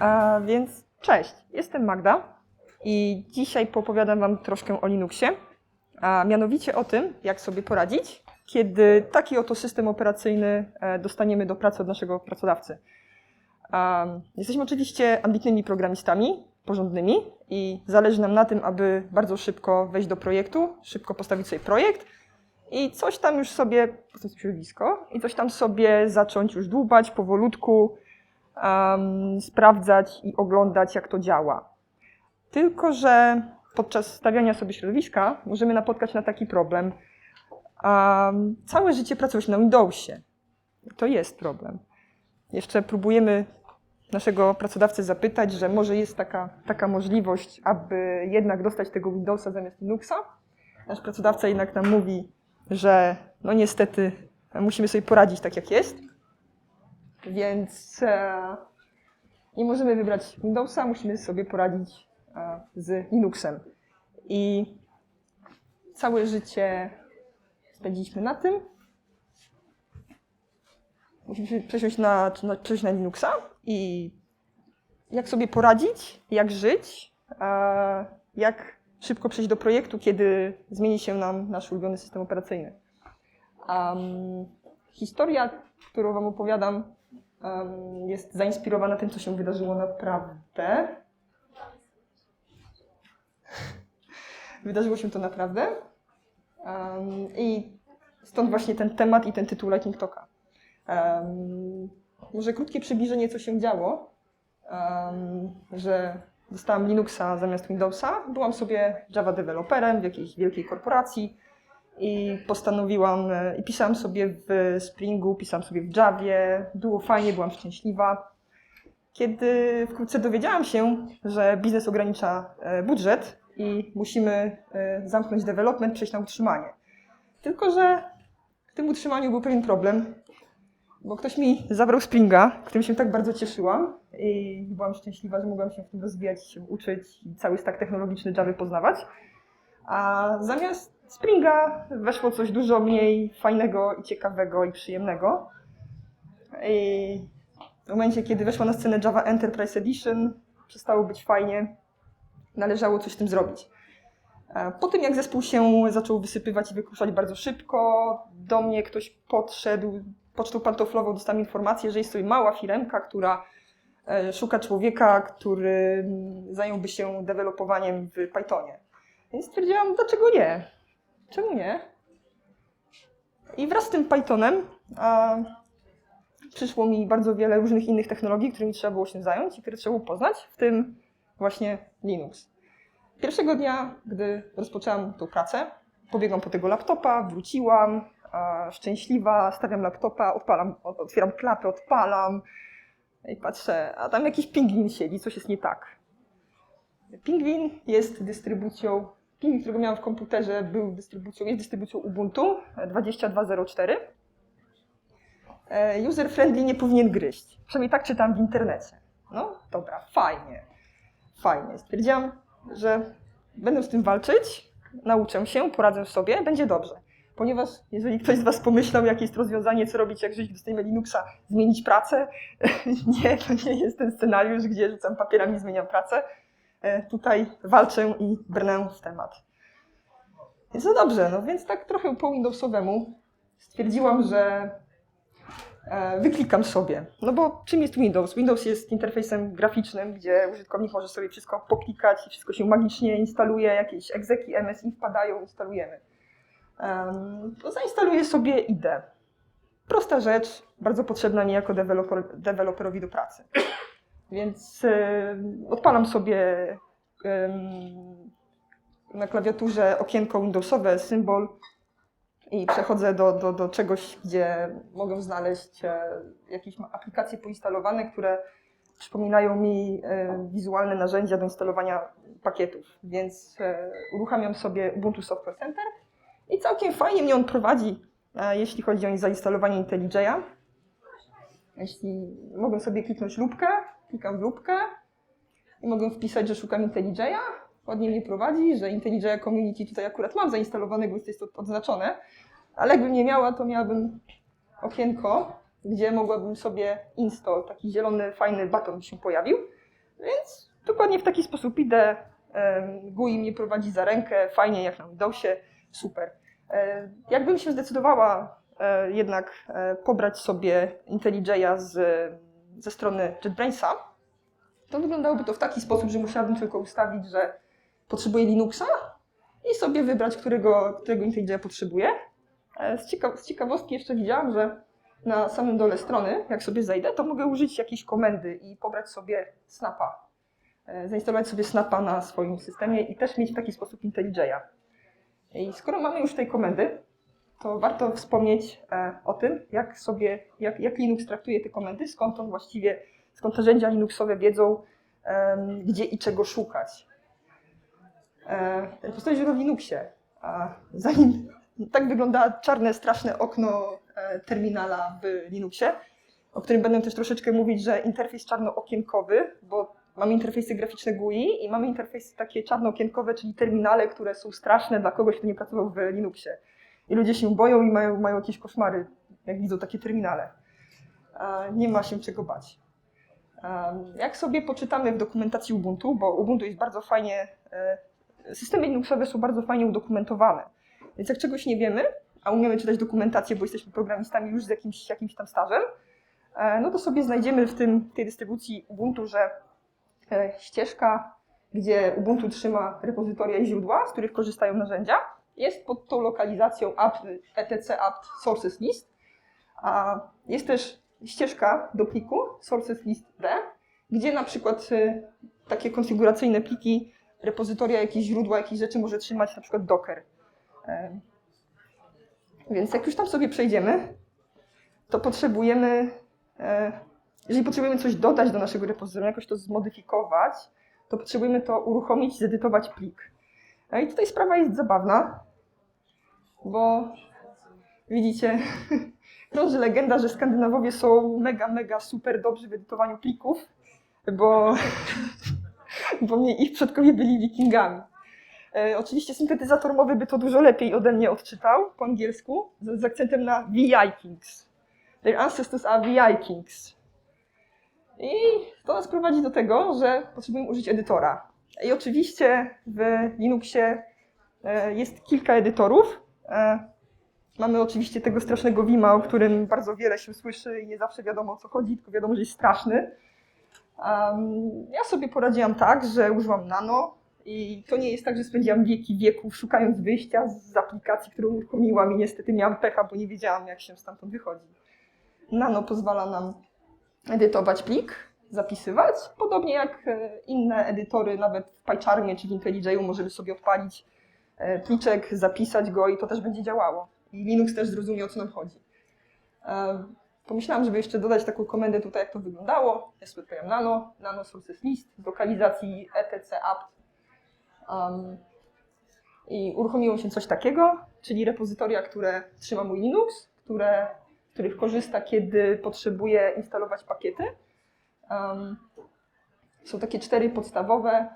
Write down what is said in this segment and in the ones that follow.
A więc cześć, jestem Magda i dzisiaj poopowiadam Wam troszkę o Linuxie, a mianowicie o tym, jak sobie poradzić, kiedy taki oto system operacyjny e, dostaniemy do pracy od naszego pracodawcy. Jesteśmy oczywiście ambitnymi programistami, porządnymi i zależy nam na tym, aby bardzo szybko wejść do projektu, szybko postawić sobie projekt i coś tam już sobie, postawić środowisko, i coś tam sobie zacząć już dłubać powolutku, um, sprawdzać i oglądać, jak to działa. Tylko, że podczas stawiania sobie środowiska możemy napotkać na taki problem. Um, całe życie pracować na Windowsie. To jest problem. Jeszcze próbujemy naszego pracodawcę zapytać, że może jest taka, taka możliwość, aby jednak dostać tego Windowsa zamiast Linuxa. Nasz pracodawca jednak nam mówi, że no niestety musimy sobie poradzić tak, jak jest. Więc e, nie możemy wybrać Windowsa, musimy sobie poradzić e, z Linuxem. I całe życie spędziliśmy na tym. Musimy przesiąść na, na, na Linuxa i jak sobie poradzić, jak żyć, e, jak szybko przejść do projektu, kiedy zmieni się nam nasz ulubiony system operacyjny. Um, historia, którą Wam opowiadam, jest zainspirowana tym, co się wydarzyło naprawdę. Wydarzyło się to naprawdę. Um, I stąd właśnie ten temat i ten tytuł Lightning Talka. Um, może krótkie przybliżenie, co się działo, że dostałam Linuxa zamiast Windowsa. Byłam sobie Java deweloperem w jakiejś wielkiej korporacji i postanowiłam, e, i pisałam sobie w Springu, pisałam sobie w Javie, było fajnie, byłam szczęśliwa. Kiedy wkrótce dowiedziałam się, że biznes ogranicza e, budżet i musimy e, zamknąć development, przejść na utrzymanie. Tylko, że w tym utrzymaniu był pewien problem, bo ktoś mi zabrał Springa, którym się tak bardzo cieszyłam i byłam szczęśliwa, że mogłam się w tym rozwijać, uczyć i cały stack technologiczny Java poznawać. A zamiast Springa weszło coś dużo mniej fajnego i ciekawego i przyjemnego. I w momencie, kiedy weszła na scenę Java Enterprise Edition, przestało być fajnie, należało coś z tym zrobić. Po tym, jak zespół się zaczął wysypywać i wykruszać bardzo szybko, do mnie ktoś podszedł, pocztą pantoflową dostałam informację, że jest tutaj mała firemka, która szuka człowieka, który zająłby się dewelopowaniem w Pythonie. Więc stwierdziłam, dlaczego nie? Czemu nie? I wraz z tym Pythonem a, przyszło mi bardzo wiele różnych innych technologii, którymi trzeba było się zająć i które trzeba było poznać, w tym właśnie Linux. Pierwszego dnia, gdy rozpoczęłam tą pracę, pobiegłam po tego laptopa, wróciłam, a, szczęśliwa, stawiam laptopa, odpalam, otwieram klapę, odpalam i patrzę, a tam jakiś pingwin siedzi, coś jest nie tak. Pingwin jest dystrybucją Ping, którego miałam w komputerze, był dystrybucją, jest dystrybucją Ubuntu 22.04. E, user friendly nie powinien gryźć. Przynajmniej tak czytam w internecie. No dobra, fajnie. Fajnie. Stwierdziłam, że będę z tym walczyć, nauczę się, poradzę sobie, będzie dobrze. Ponieważ jeżeli ktoś z Was pomyślał, jakie jest rozwiązanie, co robić, jak żyć systemie Linuxa, zmienić pracę, nie, to nie jest ten scenariusz, gdzie rzucam papierami zmieniam pracę tutaj walczę i brnę w temat. Więc no dobrze, no więc tak trochę po Windowsowemu stwierdziłam, że wyklikam sobie. No bo czym jest Windows? Windows jest interfejsem graficznym, gdzie użytkownik może sobie wszystko poklikać i wszystko się magicznie instaluje, jakieś egzeki MSI wpadają, instalujemy. Zainstaluję sobie IDE. Prosta rzecz, bardzo potrzebna mi jako deweloper, deweloperowi do pracy. Więc y, odpalam sobie na klawiaturze okienko Windowsowe, symbol i przechodzę do, do, do czegoś, gdzie mogę znaleźć y, jakieś aplikacje poinstalowane, które przypominają mi wizualne narzędzia do instalowania pakietów. Więc uruchamiam sobie Ubuntu Software Center i całkiem fajnie mnie on prowadzi, jeśli chodzi o zainstalowanie IntelliJ'a. Jeśli mogę sobie kliknąć lubkę, klikam w lubkę i mogę wpisać, że szukam IntelliJ'a. Ładnie mnie prowadzi, że IntelliJ Community tutaj akurat mam zainstalowane, bo jest to odznaczone. Ale jakbym nie miała, to miałabym okienko, gdzie mogłabym sobie install, taki zielony, fajny baton się pojawił. Więc dokładnie w taki sposób idę. GUI mnie prowadzi za rękę, fajnie jak na Windowsie, super. E, Jakbym się zdecydowała e, jednak e, pobrać sobie IntelliJ'a z, ze strony JetBrainsa, to wyglądałoby to w taki sposób, że musiałabym tylko ustawić, że potrzebuję Linuxa i sobie wybrać, którego, którego IntelliJ'a potrzebuję. E, Z, cieka- z ciekawostki jeszcze widziałam, że na samym dole strony, jak sobie zejdę, to mogę użyć jakiejś komendy i pobrać sobie Snapa. E, Zainstalować sobie Snapa na swoim systemie i też mieć w taki sposób IntelliJ'a. I skoro mamy już tej komendy, to warto wspomnieć e, o tym, jak sobie, jak, jak Linux traktuje te komendy, skąd on właściwie, skąd narzędzia Linuxowe wiedzą, gdzie i czego szukać. E, Postanowić w Linuxie. Zanim tak wygląda czarne, straszne okno e, terminala w Linuxie, o którym będę też troszeczkę mówić, że interfejs czarnookienkowy, bo mamy interfejsy graficzne GUI i mamy interfejsy takie czarnookienkowe, czyli terminale, które są straszne dla kogoś, kto nie pracował w Linuxie. I ludzie się boją i mają, mają jakieś koszmary, jak widzą takie terminale. Nie ma się czego bać. Jak sobie poczytamy w dokumentacji Ubuntu, bo Ubuntu jest bardzo fajnie, e, systemy Linuxowe są bardzo fajnie udokumentowane. Więc jak czegoś nie wiemy, a umiemy czytać dokumentację, bo jesteśmy programistami już z jakimś, jakimś tam stażem, e, no to sobie znajdziemy w tym, tej dystrybucji Ubuntu, że e, ścieżka, gdzie Ubuntu trzyma repozytoria i źródła, z których korzystają narzędzia, jest pod tą lokalizacją apt, etc apt sources list. A jest też ścieżka do pliku sources list d, gdzie na przykład y, takie konfiguracyjne pliki, repozytoria, jakieś źródła, jakieś rzeczy może trzymać na przykład Docker. E, Więc jak już tam sobie przejdziemy, to potrzebujemy, e, jeżeli potrzebujemy coś dodać do naszego repozytorium, jakoś to zmodyfikować, to potrzebujemy to uruchomić, zedytować plik. No i tutaj sprawa jest zabawna, bo widzicie, krąży legenda, że Skandynawowie są mega, mega super dobrzy w edytowaniu plików, bo, bo mnie ich przodkowie byli wikingami. E, oczywiście syntetyzator mowy by to dużo lepiej ode mnie odczytał po angielsku, z, z akcentem na VI-Kings. Their ancestors are VI-Kings. I to nas prowadzi do tego, że potrzebujemy użyć edytora. I oczywiście w Linuxie e, jest kilka edytorów. E, Mamy oczywiście tego strasznego Vima, o którym bardzo wiele się słyszy i nie zawsze wiadomo o co chodzi, tylko wiadomo, że jest straszny. Ja sobie poradziłam tak, że użyłam Nano i to nie jest tak, że spędziłam wieki wieków szukając wyjścia z aplikacji, którą uruchomiłam i niestety miałam pecha, bo nie wiedziałam jak się stamtąd wychodzi. Nano pozwala nam edytować plik, zapisywać, podobnie jak e, inne edytory, nawet w PyCharmie czy w IntelliJ'u możemy sobie odpalić pliczek, zapisać go i to też będzie działało. I Linux też zrozumie, o co nam chodzi. E, Pomyślałam, żeby jeszcze dodać taką komendę tutaj, jak to wyglądało. Ja sobie odpowiem nano, nano sources list, lokalizacji etc apt. Um, I uruchomiło się coś takiego, czyli repozytoria, które trzyma mój Linux, które, których korzysta, kiedy potrzebuje instalować pakiety. Um, są takie cztery podstawowe.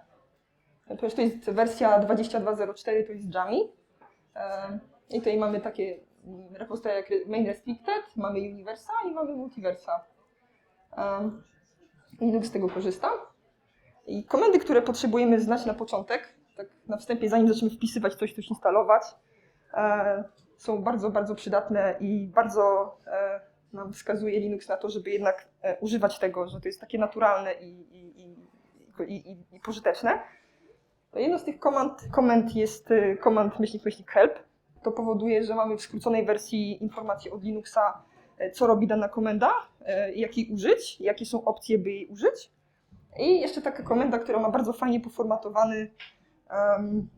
Jest, to jest wersja 22.04, to jest Jami. Um, I tutaj mamy takie mm, repozytoria jak main restricted, mamy universa i mamy multiversa. Linux z tego korzysta. I komendy, które potrzebujemy znać na początek, tak na wstępie, zanim zaczniemy wpisywać coś, coś instalować, e, są bardzo, bardzo przydatne i bardzo e, nam wskazuje Linux na to, żeby jednak e, używać tego, że to jest takie naturalne i, i, i, i pożyteczne. To jedno z tych komand, komend jest e, komand myślnik, myślnik help. To powoduje, że mamy w skróconej wersji informacje od Linuxa, e, co robi dana komenda, e, jak jej użyć, jakie są opcje, by jej użyć. I jeszcze taka komenda, która ma bardzo fajnie poformatowany em,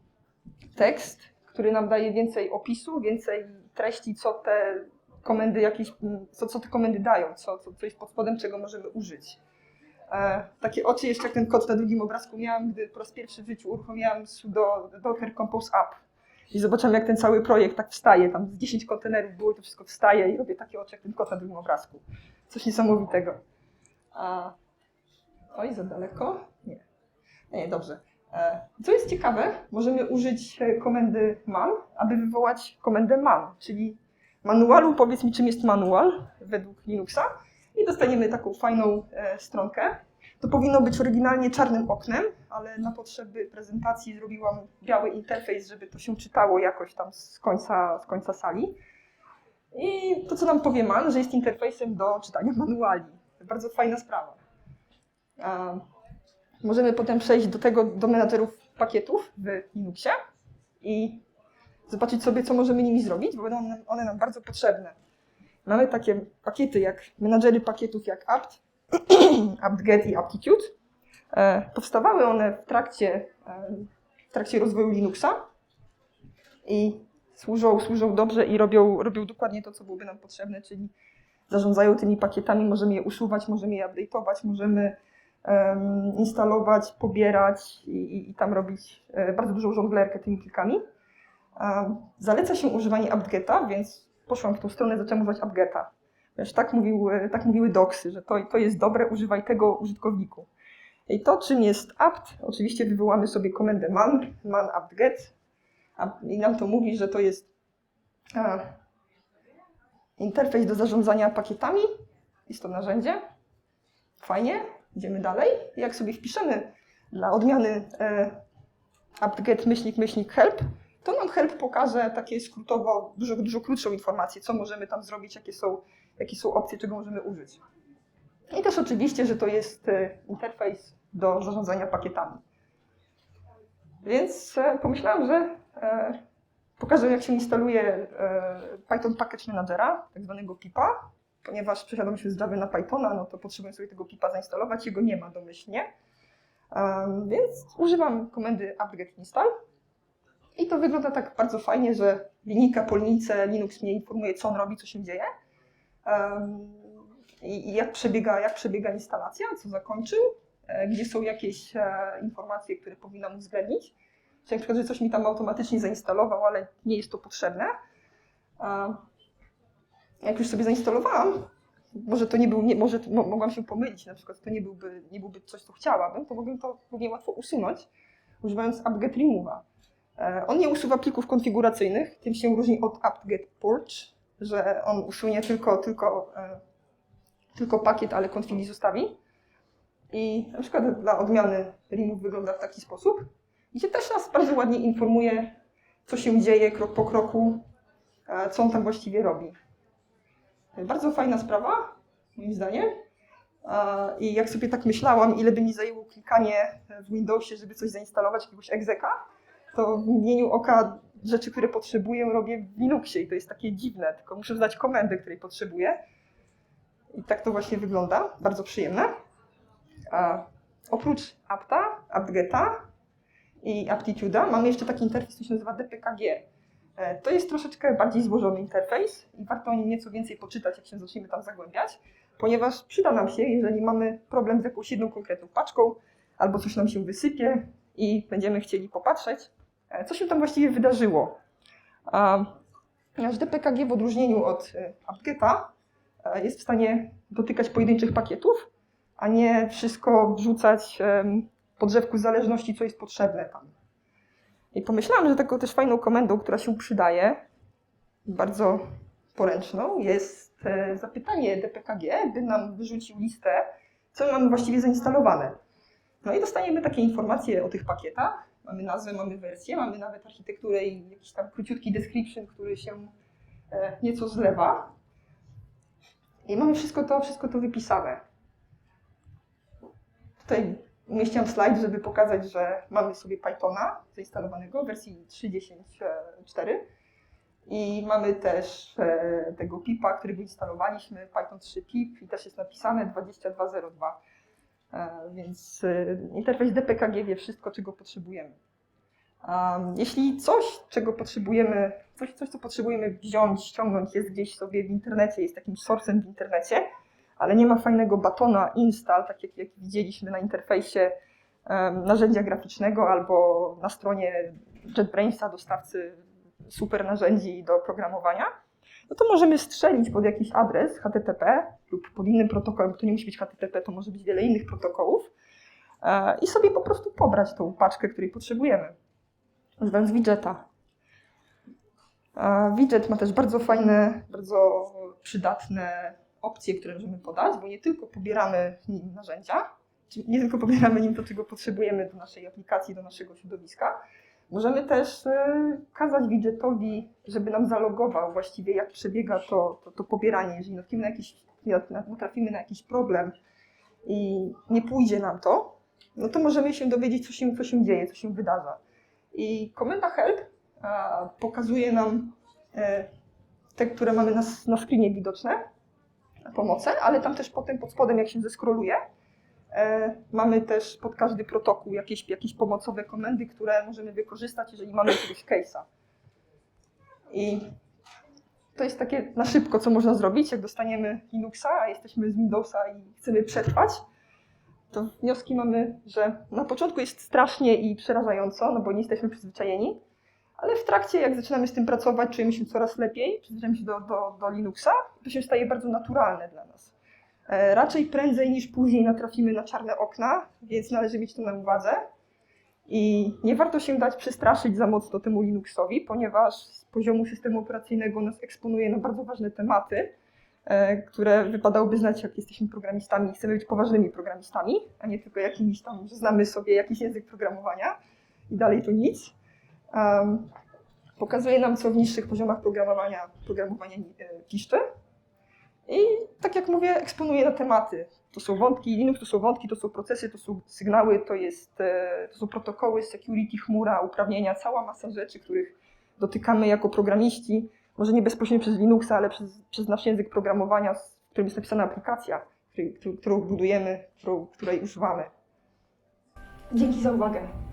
tekst, który nam daje więcej opisu, więcej treści, co te komendy jakieś, co, co te komendy dają, co, co, co jest pod spodem, czego możemy użyć. E, takie oczy jeszcze jak ten kod na drugim obrazku miałam, gdy po raz pierwszy w życiu uruchomiłam sudo docker compose app. I zobaczyłam, jak ten cały projekt tak wstaje. Tam z 10 kontenerów było to wszystko wstaje i robię takie oczy jak ten kod na drugim obrazku. Coś niesamowitego. A... Oj, za daleko? Nie. Nie, dobrze. E, Co jest ciekawe, możemy użyć e, komendy man, aby wywołać komendę man, czyli manualu, powiedz mi czym jest manual według Linuxa i dostaniemy taką fajną e, stronkę. To powinno być oryginalnie czarnym oknem, ale na potrzeby prezentacji zrobiłam biały interfejs, żeby to się czytało jakoś tam z końca, z końca sali. I to, co nam powie man, że jest interfejsem do czytania manuali. Bardzo fajna sprawa. Możemy potem przejść do tego, do menadżerów pakietów w Linuxie i zobaczyć sobie, co możemy nimi zrobić, bo będą one nam bardzo potrzebne. Mamy takie pakiety jak menadżery pakietów jak apt, apt-get i aptitude. E, powstawały one w trakcie, e, w trakcie rozwoju Linuxa i służą, służą dobrze i robią, robią dokładnie to, co byłoby nam potrzebne, czyli zarządzają tymi pakietami, możemy je usuwać, możemy je update'ować, możemy em, instalować, pobierać i, i, i tam robić e, bardzo dużą żonglerkę tymi plikami. Um, zaleca się używanie apt-geta, więc poszłam w tą stronę, zaczęłam używać apt-geta. Wiesz, tak, mówił, e, tak mówiły doksy, że to, to jest dobre, używaj tego użytkowniku. I to, czym jest apt, oczywiście wywołamy sobie komendę man, man apt-get i nam to mówi, że to jest a, interfejs do zarządzania pakietami. Jest to narzędzie. Fajnie, idziemy dalej. Jak sobie wpiszemy dla odmiany e, apt-get myślnik myślnik help, to nam help pokaże takie skrótowo dużo, dużo krótszą informację, co możemy tam zrobić, jakie są, jakie są opcje, czego możemy użyć. I też oczywiście, że to jest e, interfejs do zarządzania pakietami. Więc e, pomyślałam, że e, pokażę, jak się instaluje Python Package Managera, tak zwanego pipa, ponieważ przesiadam się z Java na Pythona, no to potrzebuję sobie tego pipa zainstalować, jego nie ma domyślnie. Więc używam komendy apt-get install. I to wygląda tak bardzo fajnie, że linijka po linijce Linux mnie informuje, co on robi, co się dzieje. I, jak przebiega, jak przebiega instalacja, co zakończył, e, gdzie są jakieś e, informacje, które powinnam uwzględnić. Czyli na przykład, że coś mi tam automatycznie zainstalował, ale nie jest to potrzebne. A jak już sobie zainstalowałam, może to nie był, nie, może mogłam się pomylić, na przykład to nie byłby, nie byłby coś, co chciałabym, to mogłem to równie łatwo usunąć, używając apt-get remove'a. E, On nie usuwa plików konfiguracyjnych, tym się różni od apt-get purge, że on usunie tylko, tylko, e, tylko pakiet, ale konfigi zostawi. I na przykład dla odmiany remove wygląda w taki sposób, gdzie też nas bardzo ładnie informuje, co się dzieje krok po kroku, e, co on tam właściwie robi. Bardzo fajna sprawa, moim zdaniem. I jak sobie tak myślałam, ile by mi zajęło klikanie w Windowsie, żeby coś zainstalować, jakiegoś egzeka, to w mgnieniu oka rzeczy, które potrzebuję, robię w Linuxie i to jest takie dziwne, tylko muszę znać komendę, której potrzebuję. I tak to właśnie wygląda, bardzo przyjemne. A, oprócz apta, aptgeta i aptituda mamy jeszcze taki interfejs, który się nazywa DPKG. E, To jest troszeczkę bardziej złożony interfejs i warto o nim nieco więcej poczytać, jak się zaczniemy tam zagłębiać, ponieważ przyda nam się, jeżeli mamy problem z jakąś jedną konkretną paczką, albo coś nam się wysypie i będziemy chcieli popatrzeć, co się tam właściwie wydarzyło. A Nasz DPKG w odróżnieniu od e, apt-geta e, jest w stanie dotykać pojedynczych pakietów, a nie wszystko wrzucać po drzewku zależności, co jest potrzebne tam. I pomyślałam, że taką też fajną komendą, która się przydaje, bardzo poręczną, jest e, zapytanie DPKG, by nam wyrzucił listę, co mamy właściwie zainstalowane. No i dostaniemy takie informacje o tych pakietach. Mamy nazwę, mamy wersję, mamy nawet architekturę i jakiś tam króciutki description, który się e, nieco zlewa. I mamy wszystko to, wszystko to wypisane. Tutaj umieściłam slajd, żeby pokazać, że mamy sobie Pythona zainstalowanego w wersji 3.10.4 i mamy też e, tego pipa, którego instalowaliśmy, Python 3 pip i też jest napisane 2202. E, Więc e, interfejs DPKG wie wszystko, czego potrzebujemy. Jeśli coś, czego potrzebujemy, coś, coś, co potrzebujemy wziąć, ściągnąć, jest gdzieś sobie w internecie, jest jakimś sourcem w internecie, ale nie ma fajnego batona install, tak jak, jak widzieliśmy na interfejsie narzędzia graficznego albo na stronie JetBrainsa, dostawcy super narzędzi do programowania, no to możemy strzelić pod jakiś adres HTTP lub pod innym protokołem, to nie musi być HTTP, to może być wiele innych protokołów e, i sobie po prostu pobrać tą paczkę, której potrzebujemy, używając widgeta. A Widget ma też bardzo fajne, bardzo przydatne opcje, które możemy podać, bo nie tylko pobieramy nim narzędzia, nie tylko pobieramy nim to, czego potrzebujemy do naszej aplikacji, do naszego środowiska, możemy też e, kazać widgetowi, żeby nam zalogował właściwie, jak przebiega to, to, to pobieranie. Jeżeli natrafimy na, jakiś, natrafimy na jakiś problem i nie pójdzie nam to, no to możemy się dowiedzieć, co się, co się dzieje, co się wydarza. I komenda help pokazuje nam e, te, które mamy na, na screenie widoczne, pomoce, ale tam też potem pod spodem, jak się zeskroluje, mamy też pod każdy protokół jakieś, jakieś pomocowe komendy, które możemy wykorzystać, jeżeli mamy jakiegoś case'a. I to jest takie na szybko, co można zrobić, jak dostaniemy Linuxa, a jesteśmy z Windowsa i chcemy przetrwać, to wnioski mamy, że na początku jest strasznie i przerażająco, no bo nie jesteśmy przyzwyczajeni, ale w trakcie, jak zaczynamy z tym pracować, czujemy się coraz lepiej, przyzwyczajamy się do, do, do Linuxa, to się staje bardzo naturalne dla nas. E, raczej prędzej niż później natrafimy na czarne okna, więc należy mieć to na uwadze. I nie warto się dać przestraszyć za mocno temu Linuxowi, ponieważ z poziomu systemu operacyjnego nas eksponuje na bardzo ważne tematy, e, które wypadałoby znać, jak jesteśmy programistami chcemy być poważnymi programistami, a nie tylko jakimiś tam, że znamy sobie jakiś język programowania i dalej to nic. Pokazuje nam, co w niższych poziomach programowania, programowania e, piszczy. I tak jak mówię, eksponuje na tematy. To są wątki Linux, to są wątki, to są procesy, to są sygnały, to, jest, e, to są protokoły, security, chmura, uprawnienia, cała masa rzeczy, których dotykamy jako programiści. Może nie bezpośrednio przez Linuxa, ale przez, przez nasz język programowania, w którym jest napisana aplikacja, której, którą budujemy, którą, której używamy. Dzięki za uwagę.